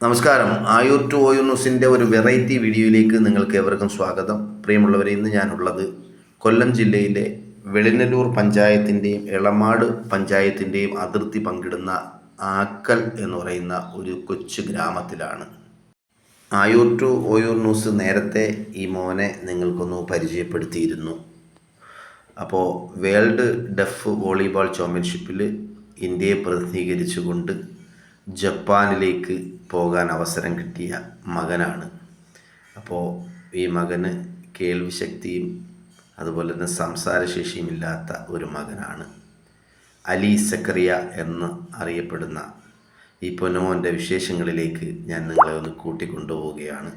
നമസ്കാരം. ആയൂർ ടു ഓയു ന്യൂസിന്റെ ഒരു വെറൈറ്റി വീഡിയോയിലേക്ക് നിങ്ങൾക്ക് ഏവർക്കും സ്വാഗതം. പ്രിയമുള്ളവരെ ഇന്ന് ഞാനുള്ളത് കൊല്ലം ജില്ലയിലെ വെളിനല്ലൂർ പഞ്ചായത്തിന്റെയും എളമാട് പഞ്ചായത്തിന്റെയും അതിർത്തി പങ്കിടുന്ന ആക്കൽ എന്ന് പറയുന്ന ഒരു കൊച്ചു ഗ്രാമത്തിലാണ്. ആയൂർ ടു ഓയൂർ ന്യൂസ് നേരത്തെ ഈ മോനെ നിങ്ങൾക്കൊന്ന് പരിചയപ്പെടുത്തിയിരുന്നു. അപ്പോൾ വേൾഡ് ഡെഫ് വോളിബോൾ ചാമ്പ്യൻഷിപ്പിൽ ഇന്ത്യയെ പ്രതിനിധീകരിച്ചുകൊണ്ട് ജപ്പാനിലേക്ക് പോകാൻ അവസരം കിട്ടിയ മകനാണ്. അപ്പോൾ ഈ മകന് കേൾവിശക്തിയും അതുപോലെ തന്നെ സംസാരശേഷിയും ഇല്ലാത്ത ഒരു മകനാണ്. അലി സക്കറിയ എന്ന് അറിയപ്പെടുന്ന ഈ പൊന്നുമോന്റെ വിശേഷങ്ങളിലേക്ക് ഞാൻ നിങ്ങളെ ഒന്ന് കൂട്ടിക്കൊണ്ടുപോവുകയാണ്.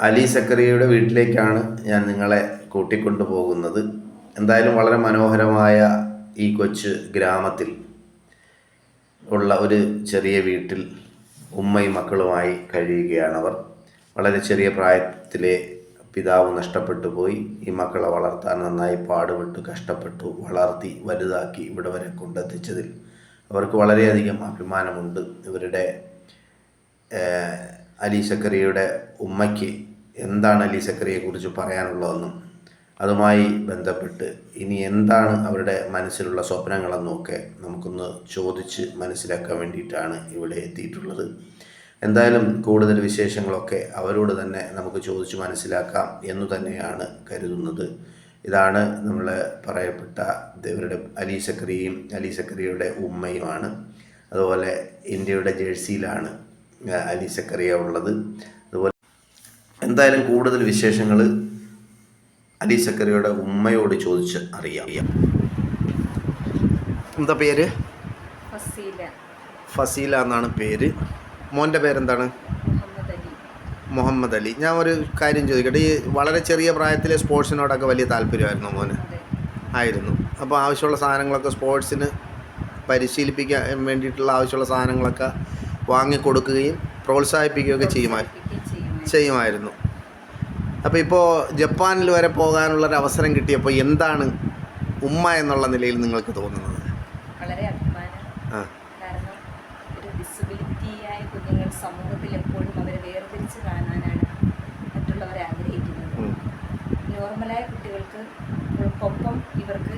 അലി സക്കറിയയുടെ വീട്ടിലേക്കാണ് ഞാൻ നിങ്ങളെ കൂട്ടിക്കൊണ്ടു പോകുന്നത് എന്തായാലും വളരെ മനോഹരമായ ഈ കൊച്ചു ഗ്രാമത്തിൽ ഉള്ള ഒരു ചെറിയ വീട്ടിൽ ഉമ്മയും മക്കളുമായി കഴിയുകയാണവർ. വളരെ ചെറിയ പ്രായത്തിലെ പിതാവ് നഷ്ടപ്പെട്ടു പോയി. ഈ മക്കളെ വളർത്താൻ നന്നായി പാടുപെട്ടു കഷ്ടപ്പെട്ടു വളർത്തി വലുതാക്കി ഇവിടെ വരെ കൊണ്ടെത്തിച്ചതിൽ അവർക്ക് വളരെയധികം അഭിമാനമുണ്ട്. ഇവരുടെ അലി സക്കറിയയുടെ ഉമ്മയ്ക്ക് എന്താണ് അലി സക്കറിയെക്കുറിച്ച് പറയാനുള്ളതെന്നും അതുമായി ബന്ധപ്പെട്ട് ഇനി എന്താണ് അവരുടെ മനസ്സിലുള്ള സ്വപ്നങ്ങളെന്നൊക്കെ നമുക്കൊന്ന് ചോദിച്ച് മനസ്സിലാക്കാൻ വേണ്ടിയിട്ടാണ് ഇവിടെ എത്തിയിട്ടുള്ളത്. എന്തായാലും കൂടുതൽ വിശേഷങ്ങളൊക്കെ അവരോട് തന്നെ നമുക്ക് ചോദിച്ച് മനസ്സിലാക്കാം എന്നു തന്നെയാണ് കരുതുന്നത്. ഇതാണ് നമ്മൾ പറയപ്പെട്ട ഇവരുടെ അലി സക്കറിയും അലി സക്കറിയുടെ ഉമ്മയുമാണ്. അതുപോലെ ഇന്ത്യയുടെ ജേഴ്സിയിലാണ് അലി സക്കറിയ ഉള്ളത്. അതുപോലെ എന്തായാലും കൂടുതൽ വിശേഷങ്ങൾ അലി സക്കറിയുടെ ഉമ്മയോട് ചോദിച്ച് അറിയാം. എന്താ പേര്? ഫസീല. ഫസീല എന്നാണ് പേര്. മോന്റെ പേരെന്താണ്? മുഹമ്മദ് അലി. മുഹമ്മദ് അലി. ഞാൻ ഒരു കാര്യം ചോദിക്കട്ടെ ഈ വളരെ ചെറിയ പ്രായത്തിലെ സ്പോർട്സിനോടൊക്കെ വലിയ താല്പര്യമായിരുന്നു മോന്? ആയിരുന്നു. അപ്പോൾ ആവശ്യമുള്ള സാധനങ്ങളൊക്കെ സ്പോർട്സിന് പരിശീലിപ്പിക്കാൻ വേണ്ടിയിട്ടുള്ള ആവശ്യമുള്ള സാധനങ്ങളൊക്കെ വാങ്ങിക്കൊടുക്കുകയും പ്രോത്സാഹിപ്പിക്കുകയൊക്കെ ചെയ്യുമായിരുന്നു. ചെയ്യുമായിരുന്നു. അപ്പോൾ ഇപ്പോൾ ജപ്പാനിൽ വരെ പോകാനുള്ളൊരു അവസരം കിട്ടിയപ്പോൾ എന്താണ് ഉമ്മ എന്നുള്ള നിലയിൽ നിങ്ങൾക്ക് തോന്നുന്നത്? വളരെ അഭിമാനം. ആ. കാരണം ഒരു ഡിസബിലിറ്റി ആയ കുഞ്ഞുങ്ങൾ സമൂഹത്തിൽ എപ്പോഴും അവരെ വേർതിരിച്ച് കാണാനാണ് മറ്റുള്ളവരെ ആഗ്രഹിക്കുന്നത്. നോർമലായ കുട്ടികൾക്ക് ഒപ്പം ഇവർക്ക്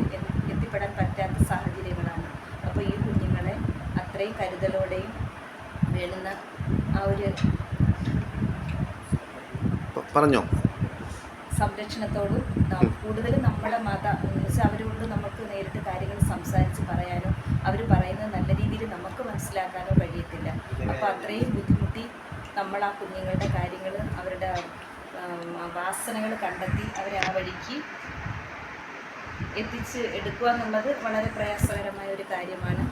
എത്തിപ്പെടാൻ പറ്റാത്ത സാഹചര്യങ്ങളാണ്. അപ്പോൾ ഈ കുഞ്ഞുങ്ങളെ അത്രയും കരുതലോടെയും വേണ്ടുന്ന ആ ഒരു പറഞ്ഞോ. സംരക്ഷണത്തോട് നാം കൂടുതലും നമ്മുടെ മത അവരോട് നമുക്ക് നേരിട്ട് കാര്യങ്ങൾ സംസാരിച്ച് പറയാനോ അവർ പറയുന്നത് നല്ല രീതിയിൽ നമുക്ക് മനസ്സിലാക്കാനോ കഴിയത്തില്ല. അപ്പോൾ അത്രയും ബുദ്ധിമുട്ടി നമ്മൾ ആ കുഞ്ഞുങ്ങളുടെ കാര്യങ്ങൾ അവരുടെ വാസനകൾ കണ്ടെത്തി അവരെ ആ വഴിക്ക് എത്തിച്ച് എടുക്കുക എന്നുള്ളത് വളരെ പ്രയാസകരമായ ഒരു കാര്യമാണ്.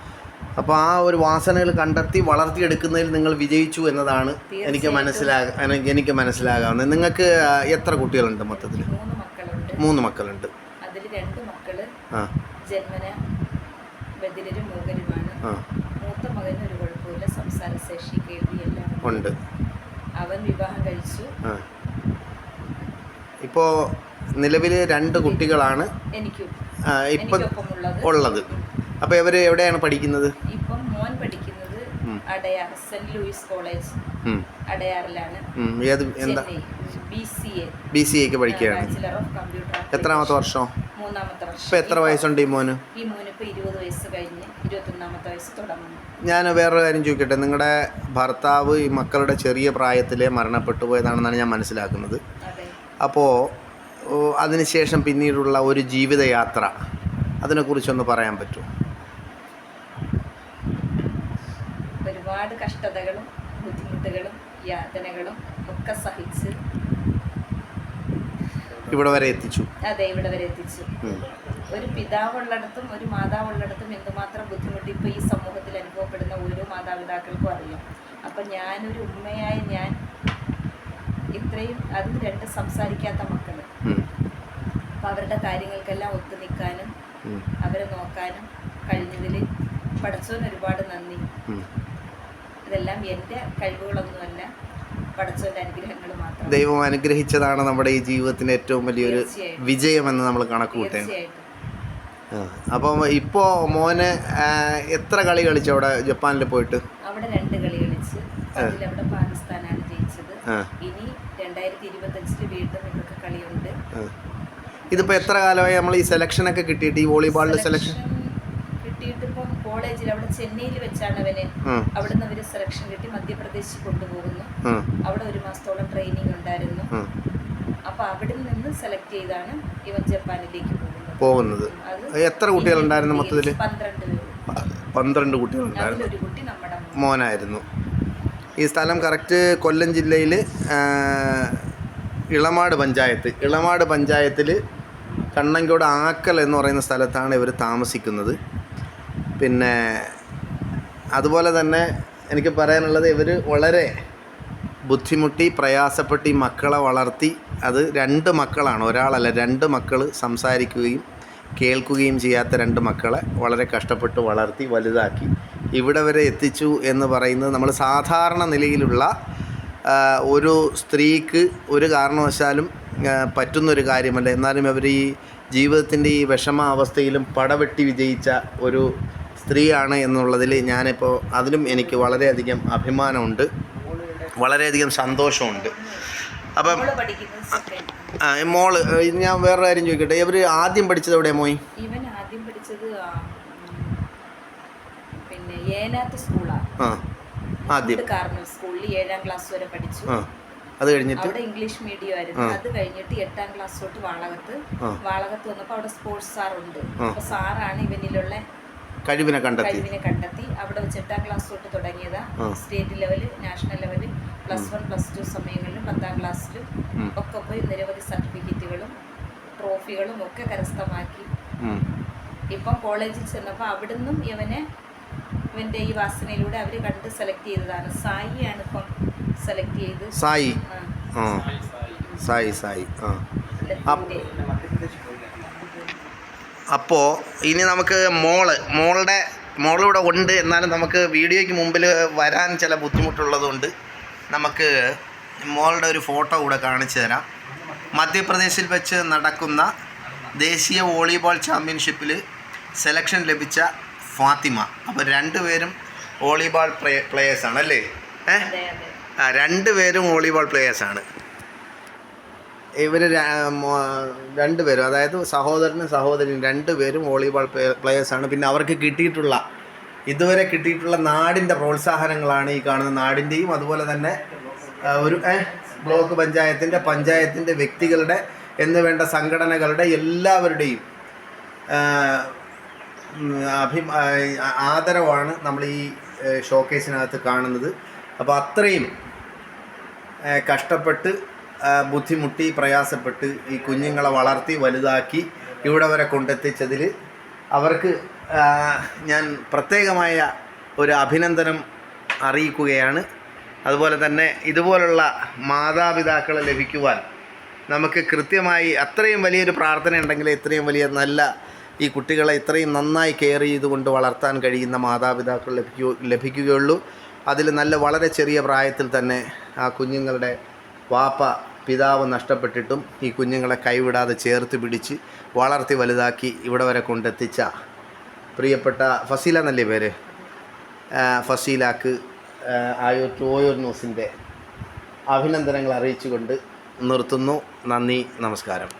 അപ്പോൾ ആ ഒരു വാസനകൾ കണ്ടെത്തി വളർത്തിയെടുക്കുന്നതിൽ നിങ്ങൾ വിജയിച്ചു എന്നതാണ് എനിക്ക് മനസ്സിലാകാൻ എനിക്ക് മനസ്സിലാകാവുന്നത്. നിങ്ങൾക്ക് എത്ര കുട്ടികളുണ്ട് മൊത്തത്തിൽ മൂന്ന് മക്കളുണ്ട്. ആ. ഉണ്ട്. അവൻ വിവാഹം കഴിച്ചു. ഇപ്പോ ഇപ്പോൾ നിലവിൽ രണ്ട് കുട്ടികളാണ്. എനിക്ക്. ഇപ്പം ഉള്ളത്. അപ്പോൾ ഇവർ എവിടെയാണ് പഠിക്കുന്നത്? ഇപ്പം മോൻ പഠിക്കുന്നത്. Adyar saint Louis college. അടയാറിലാണ്. ഏത് എന്താ? ബി സി എക്ക് പഠിക്കുകയാണ്. എത്രാമത്തെ വർഷം? മൂന്നാമത്തെ വർഷം. വർഷം എത്ര വയസ്സുണ്ട് ഈ മോന്? ഈ മോനിപ്പോൾ ഇരുപത് വയസ്സ് കഴിഞ്ഞ് ഇരുപത്തൊന്നാമത്തെ വയസ്സ് തുടങ്ങുന്നു. ഞാൻ വേറൊരു കാര്യം ചോദിക്കട്ടെ. നിങ്ങളുടെ ഭർത്താവ് ഈ മക്കളുടെ ചെറിയ പ്രായത്തിലെ മരണപ്പെട്ടു പോയതാണെന്നാണ് ഞാൻ മനസ്സിലാക്കുന്നത്. അപ്പോൾ അതിനുശേഷം പിന്നീടുള്ള ഒരു ജീവിതയാത്ര അതിനെക്കുറിച്ചൊന്ന് പറയാൻ പറ്റുമോ? ഒരുപാട് കഷ്ടതകളും ബുദ്ധിമുട്ടുകളും യാതനകളും ഒക്കെ സഹിച്ച് ഇവിടെ വരെ എത്തിച്ചു. അതെ ഇവിടെ വരെ എത്തിച്ചു. ഒരു പിതാവുള്ളിടത്തും ഒരു മാതാവുള്ളിടത്തും എന്തുമാത്രം ബുദ്ധിമുട്ട് ഇപ്പോൾ ഈ സമൂഹത്തിൽ അനുഭവപ്പെടുന്ന ഓരോ മാതാപിതാക്കൾക്കും അറിയാം. അപ്പം ഞാനൊരു ഉമ്മയായ ഞാൻ ഇത്രയും അതും രണ്ട് സംസാരിക്കാത്ത മക്കൾ അപ്പൊ അവരുടെ കാര്യങ്ങൾക്കെല്ലാം ഒത്തു നിൽക്കാനും അവരെ നോക്കാനും കഴിഞ്ഞതിൽ പഠിച്ചതിന് ഒരുപാട് നന്ദി. ഇതെല്ലാം എന്റെ കഴിവുകളൊന്നുമല്ല. പടച്ചോന്റെ അനുഗ്രഹങ്ങൾ മാത്രം. ദൈവം അനുഗ്രഹിച്ചതാണ് നമ്മുടെ ഈ ജീവിതത്തിന്റെ ഏറ്റവും വലിയൊരു. വിജയമെന്ന് നമ്മൾ കണക്ക് ആ. അപ്പം ഇപ്പോ മോന് എത്ര കളി കളിച്ചു അവിടെ ജപ്പാനിൽ പോയിട്ട്? അവിടെ രണ്ട് കളി കളിച്ച്. അവിടെ പാകിസ്ഥാനാണ് ജയിച്ചത്. ഇനി രണ്ടായിരത്തി ഇരുപത്തഞ്ചിൽ വീണ്ടും ഇവർക്ക് കളിയുണ്ട്. ഇതിപ്പോ എത്ര കാലമായി നമ്മൾ ഈ സെലക്ഷൻ ഒക്കെ കിട്ടിയിട്ട് ഈ വോളിബോളിന്റെ സെലക്ഷൻ കിട്ടിയിട്ട് ഇപ്പം കോളേജിൽ അവിടെ ചെന്നൈയിൽ വെച്ചാണ് അവന്. അവിടുന്ന് അവർ സെലക്ഷൻ കിട്ടി. മധ്യപ്രദേശിൽ കൊണ്ടുപോകുന്നു. അവിടെ ഒരു മാസത്തോളം ട്രെയിനിങ് ഉണ്ടായിരുന്നു. അപ്പൊ അവിടെ നിന്ന് സെലക്ട് ചെയ്താണ് ഇവൻ ജപ്പാനിലേക്ക് പോകുന്നത്. എത്ര കുട്ടികളുണ്ടായിരുന്നു മൊത്തത്തിൽ പന്ത്രണ്ട് കുട്ടികൾ പന്ത്രണ്ട് കുട്ടികളുണ്ടായിരുന്നു മോനായിരുന്നു. ഈ സ്ഥലം കറക്റ്റ് കൊല്ലം ജില്ലയിൽ ഇളമാട് പഞ്ചായത്ത്. ഇളമാട് പഞ്ചായത്തിൽ കണ്ണങ്കോട് ആക്കൽ എന്ന് പറയുന്ന സ്ഥലത്താണ് ഇവർ താമസിക്കുന്നത്. പിന്നെ അതുപോലെ തന്നെ എനിക്ക് പറയാനുള്ളത് ഇവർ വളരെ ബുദ്ധിമുട്ടി പ്രയാസപ്പെട്ട് ഈ മക്കളെ വളർത്തി അത് രണ്ട് മക്കളാണ്. ഒരാളല്ല രണ്ട് മക്കൾ സംസാരിക്കുകയും കേൾക്കുകയും ചെയ്യാത്ത രണ്ട് മക്കളെ വളരെ കഷ്ടപ്പെട്ട് വളർത്തി വലുതാക്കി. ഇവിടെ വരെ എത്തിച്ചു എന്ന് പറയുന്നത് നമ്മൾ സാധാരണ നിലയിലുള്ള ഒരു സ്ത്രീക്ക് ഒരു കാരണവശാലും പറ്റുന്നൊരു കാര്യമല്ല. എന്നാലും അവർ ഈ ജീവിതത്തിന്റെ ഈ വിഷമാവസ്ഥയിലും പടവെട്ടി വിജയിച്ച ഒരു സ്ത്രീയാണ് എന്നുള്ളതിൽ ഞാനിപ്പോൾ അതിലും എനിക്ക് വളരെയധികം അഭിമാനമുണ്ട്. വളരെയധികം സന്തോഷമുണ്ട്. അപ്പം മോൾ ഞാൻ വേറെ കാര്യം ചോദിക്കട്ടെ. ഇവർ ആദ്യം പഠിച്ചത് എവിടെ മോയി? ആദ്യം സ്കൂളിൽ ഏഴാം ക്ലാസ് വരെ പഠിച്ചു. അത് കഴിഞ്ഞിട്ട്? അവിടെ ഇംഗ്ലീഷ് മീഡിയം ആയിരുന്നു. അത് കഴിഞ്ഞിട്ട് എട്ടാം ക്ലാസ് തൊട്ട് വാളകത്ത് വാളകത്ത് വന്നപ്പോൾ അവിടെ സ്പോർട്സ് ആ. അപ്പൊ സാറാണ് ഇവനിലുള്ള കഴിവിനെ കണ്ടെത്തി. കഴിവിനെ കണ്ടെത്തി. അവിടെ വെച്ച് എട്ടാം ക്ലാസ് തൊട്ട് തുടങ്ങിയതാ. State level national level plus one plus two സമയങ്ങളിലും പത്താം ക്ലാസ്സിലും ഒക്കെ പോയി നിരവധി സർട്ടിഫിക്കറ്റുകളും ട്രോഫികളും ഒക്കെ കരസ്ഥമാക്കി. ഇപ്പം കോളേജിൽ ചെന്നപ്പോൾ അവിടുന്നും ഇവനെ ഇവന്റെ ഈ വാസനയിലൂടെ അവർ കണ്ട് സെലക്ട് ചെയ്തതാണ്. സായിയാണ് ഇപ്പം സെലക്ട് ചെയ്ത്. സായി. സായി സായി. ആ. അപ്പോൾ ഇനി നമുക്ക് മോൾ മോളുടെ മോളിവിടെ ഉണ്ട്. എന്നാലും നമുക്ക് വീഡിയോയ്ക്ക് മുമ്പിൽ വരാൻ ചില ബുദ്ധിമുട്ടുള്ളതുകൊണ്ട് നമുക്ക് മോളുടെ ഒരു ഫോട്ടോ കൂടെ കാണിച്ചു തരാം. മധ്യപ്രദേശിൽ വെച്ച് നടക്കുന്ന ദേശീയ വോളിബോൾ ചാമ്പ്യൻഷിപ്പിൽ സെലക്ഷൻ ലഭിച്ച ഫാത്തിമ. അപ്പോൾ രണ്ടുപേരും വോളിബോൾ പ്ലേ പ്ലേയേഴ്സാണ് അല്ലേ? ഏഹ് അതെ ആ രണ്ടുപേരും വോളിബോൾ പ്ലേയേഴ്സാണ്. ഇവർ രണ്ടുപേരും അതായത് സഹോദരനും സഹോദരിയും രണ്ടുപേരും വോളിബോൾ പ്ലേയേഴ്സാണ്. പിന്നെ അവർക്ക് കിട്ടിയിട്ടുള്ള ഇതുവരെ കിട്ടിയിട്ടുള്ള നാടിന്റെ പ്രോത്സാഹനങ്ങളാണ് ഈ കാണുന്ന നാടിന്റെയും അതുപോലെ തന്നെ ഒരു ബ്ലോക്ക് പഞ്ചായത്തിന്റെ പഞ്ചായത്തിന്റെ വ്യക്തികളുടെ എന്ന് വേണ്ട സംഘടനകളുടെ എല്ലാവരുടെയും അഭി ആദരവാണ് നമ്മൾ ഈ ഷോക്കേസിനകത്ത് കാണുന്നത്. അപ്പോൾ അത്രയും കഷ്ടപ്പെട്ട് ബുദ്ധിമുട്ടി പ്രയാസപ്പെട്ട് ഈ കുഞ്ഞുങ്ങളെ വളർത്തി വലുതാക്കി ഇവിടെ വരെ കൊണ്ടെത്തിച്ചതിൽ അവർക്ക് ഞാൻ പ്രത്യേകമായ ഒരു അഭിനന്ദനം അറിയിക്കുകയാണ്. അതുപോലെ തന്നെ ഇതുപോലുള്ള മാതാപിതാക്കളെ ലഭിക്കുവാൻ നമുക്ക് കൃത്യമായി അത്രയും വലിയൊരു പ്രാർത്ഥന ഉണ്ടെങ്കിൽ ഇത്രയും വലിയ നല്ല ഈ കുട്ടികളെ ഇത്രയും നന്നായി കെയർ ചെയ്തുകൊണ്ട് വളർത്താൻ കഴിയുന്ന മാതാപിതാക്കൾ ലഭിക്കൂ ലഭിക്കുകയുള്ളൂ. അതിൽ നല്ല വളരെ ചെറിയ പ്രായത്തിൽ തന്നെ ആ കുഞ്ഞുങ്ങളുടെ വാപ്പ പിതാവ് നഷ്ടപ്പെട്ടിട്ടും ഈ കുഞ്ഞുങ്ങളെ കൈവിടാതെ ചേർത്ത് പിടിച്ച് വളർത്തി വലുതാക്കി ഇവിടെ വരെ കൊണ്ടെത്തിച്ച പ്രിയപ്പെട്ട ഫസീല എന്നല്ലേ പേര്? ഫസീലാക്ക് ആയൂർ ടോയൂർ ന്യൂസിന്റെ അഭിനന്ദനങ്ങൾ അറിയിച്ചുകൊണ്ട് നിർത്തുന്നു. നന്ദി നമസ്കാരം.